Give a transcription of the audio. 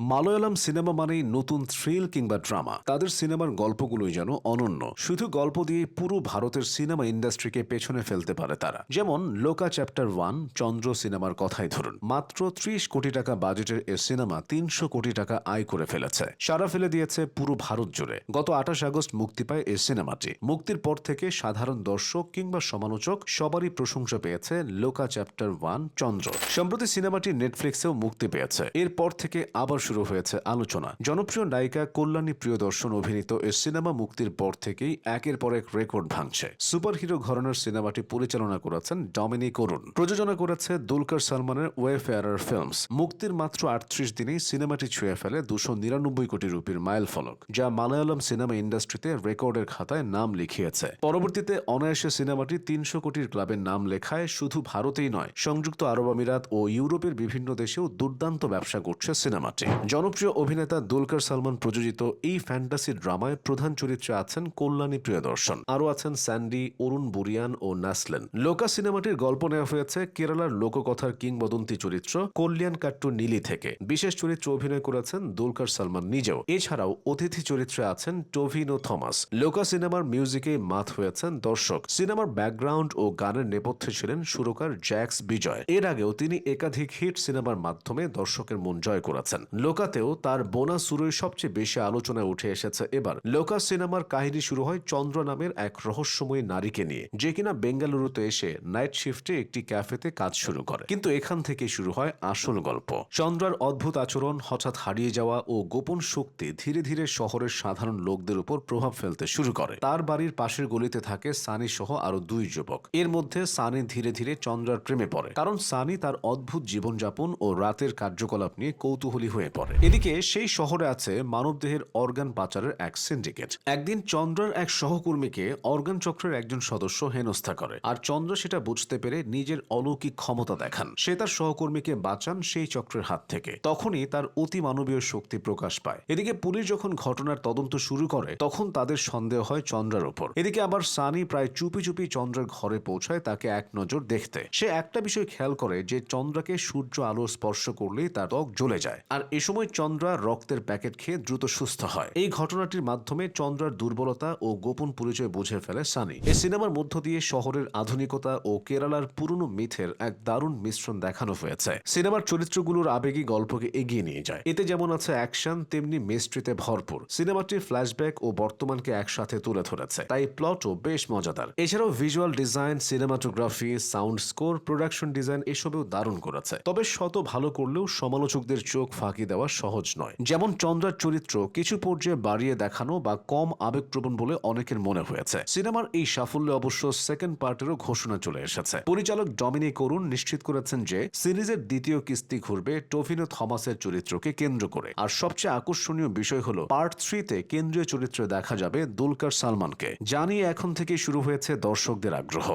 Malayalam cinema মানেই নতুন thrill কিংবা ড্রামা তাদের সিনেমার গল্পগুলোই যেন অনন্য। শুধু গল্প দিয়ে পুরো ভারতের সিনেমা ইন্ডাস্ট্রিকে পেছনে ফেলতে পারে তারা। যেমন লোকা চ্যাপ্টার ওয়ান, চন্দ্র সিনেমার কথাই ধরুন। মাত্র ত্রিশ কোটি টাকা বাজেটের এ সিনেমা তিনশো কোটি টাকা আয় করে ফেলেছে। সারা ফেলে দিয়েছে পুরো ভারত জুড়ে। গত আঠাশ আগস্ট মুক্তি পায় এই সিনেমাটি। মুক্তির পর থেকে সাধারণ দর্শক কিংবা সমালোচক সবারই প্রশংসা পেয়েছে লোকা চ্যাপ্টার ওয়ান, চন্দ্র। সম্প্রতি সিনেমাটি নেটফ্লিক্সেও মুক্তি পেয়েছে। এরপর থেকে আবার শুরু হয়েছে আলোচনা। জনপ্রিয় নায়িকা কল্যাণী প্রিয়দর্শন অভিনীত এই সিনেমা মুক্তির পর থেকেই একের পর এক রেকর্ড ভাঙছে। সুপারহিরো ঘরানার সিনেমাটি পরিচালনা করেছেন ডমিনিক অরুণ। প্রযোজনা করেছে দুলকার সালমানের ওয়েফেয়ারার ফিল্মস। মুক্তির মাত্র আটত্রিশ দিনেই সিনেমাটি ছুঁয়ে ফেলে দুশো নিরানব্বই কোটি রুপির মাইল ফলক, যা মালায়ালাম সিনেমা ইন্ডাস্ট্রিতে রেকর্ডের খাতায় নাম লিখিয়েছে। পরবর্তীতে অনায়াসে সিনেমাটি তিনশো কোটির ক্লাবের নাম লেখায় শুধু ভারতেই নয়, সংযুক্ত আরব আমিরাত ও ইউরোপের বিভিন্ন দেশেও দুর্দান্ত ব্যবসা করছে সিনেমাটি। জনপ্রিয় অভিনেতা দুলকার সালমান প্রযোজিত এই ফ্যান্টাসি ড্রামায় প্রধান চরিত্রে আছেন কল্যাণী প্রিয়দর্শন। আরও আছেন স্যান্ডি, অরুণ বুরিয়ান ও নাসলেন। লোকা সিনেমাটির গল্প নেওয়া হয়েছে কেরালার লোককথার কিংবদন্তি চরিত্র কল্যাণ কাট্টু নীলি থেকে। বিশেষ চরিত্রে অভিনয় করেছেন দুলকার সালমান নিজেও। এছাড়াও অতিথি চরিত্রে আছেন টোভিনো থমাস। লোকা সিনেমার মিউজিকে মাত হয়েছেন দর্শক। সিনেমার ব্যাকগ্রাউন্ড ও গানের নেপথ্যে ছিলেন সুরকার জ্যাক্স বিজয়। এর আগেও তিনি একাধিক হিট সিনেমার মাধ্যমে দর্শকের মন জয় করেছেন। লোকাতেও তার বোনা সুরই সবচেয়ে বেশি আলোচনায় উঠে এসেছে। এবার লোকা সিনেমার কাহিনী শুরু হয় চন্দ্র নামের এক রহস্যময়ী নারীকে নিয়ে। যে কিনা বেঙ্গালুরুতে এসে নাইট শিফটে একটি ক্যাফেতে কাজ শুরু করে। কিন্তু এখান থেকে শুরু হয় আসল গল্প। চন্দ্রার অদ্ভুত আচরণ, হঠাৎ হারিয়ে যাওয়া ও গোপন শক্তি ধীরে ধীরে শহরের সাধারণ লোকদের উপর প্রভাব ফেলতে শুরু করে। তার বাড়ির পাশের গলিতে থাকে সানি সহ আরও দুই যুবক। এর মধ্যে সানি ধীরে ধীরে চন্দ্রার প্রেমে পড়ে। কারণ সানি তার অদ্ভুত জীবনযাপন ও রাতের কার্যকলাপ নিয়ে কৌতূহলী হয়ে পড়ে এদিকে সেই শহরে আছে মানবদেহের অর্গান পাচারের এক সিন্ডিকেট। একদিন চন্দ্রার এক সহকর্মীকে অর্গান চক্রের একজন সদস্য হেনস্থা করে। আর চন্দ্র সেটা বুঝতে পেরে নিজের অলৌকিক ক্ষমতা দেখান। সে তার সহকর্মীকে বাঁচান সেই চক্রের হাত থেকে। তখনই তার অতি মানবীয় শক্তি প্রকাশ পায়। এদিকে পুলিশ যখন ঘটনার তদন্ত শুরু করে, তখন তাদের সন্দেহ হয় চন্দ্রার উপর এদিকে আবার সানি প্রায় চুপি চুপি চন্দ্রের ঘরে পৌঁছায় তাকে এক নজর দেখতে। সে একটা বিষয় খেয়াল করে যে চন্দ্রাকে সূর্য আলো স্পর্শ করলেই তার ত্বক জ্বলে যায়। আর এ সময় চন্দ্রা রক্তের প্যাকেট খেয়ে দ্রুত সুস্থ হয়। এই ঘটনাটির মাধ্যমে চন্দ্রার দুর্বলতা ও গোপন পরিচয় বুঝে ফেলে সানি। এই সিনেমার মধ্য দিয়ে শহরের আধুনিকতা ও কেরালার পুরনো মিথের এক দারুণ মিশ্রণ দেখানো হয়েছে। সিনেমার চরিত্রগুলোর আবেগী গল্পকে এগিয়ে নিয়ে যায়। এতে যেমন আছে অ্যাকশন, তেমনি মিস্ট্রিতে ভরপুর। সিনেমাটির ফ্ল্যাশব্যাক ও বর্তমানকে একসাথে তুলে ধরেছে। তাই প্লটও বেশ মজাদার। এছাড়াও visual design, cinematography, sound score, production design এসবেও দারুণ করেছে। তবে শত ভালো করলেও সমালোচকদের চোখ ফাঁকি দেওয়া সহজ নয়। যেমন চন্দ্রার চরিত্র কিছু পর্যায়ে বাড়িয়ে দেখানো বা কম আবেগপ্রবণ বলে অনেকের মনে হয়েছে। সিনেমার এই সাফল্যে অবশ্য সেকেন্ড পার্টেরও ঘোষণা চলে এসেছে। পরিচালক ডমিনিক অরুণ নিশ্চিত করেছেন যে, সিরিজের দ্বিতীয় কিস্তি ঘুরবে টোভিনো থমাসের চরিত্রকে কেন্দ্র করে। আর সবচেয়ে আকর্ষণীয় বিষয় হল, পার্ট থ্রিতে কেন্দ্রীয় চরিত্রে দেখা যাবে দুলকার সালমানকে। জানিয়ে এখন থেকে শুরু হয়েছে দর্শকদের আগ্রহ।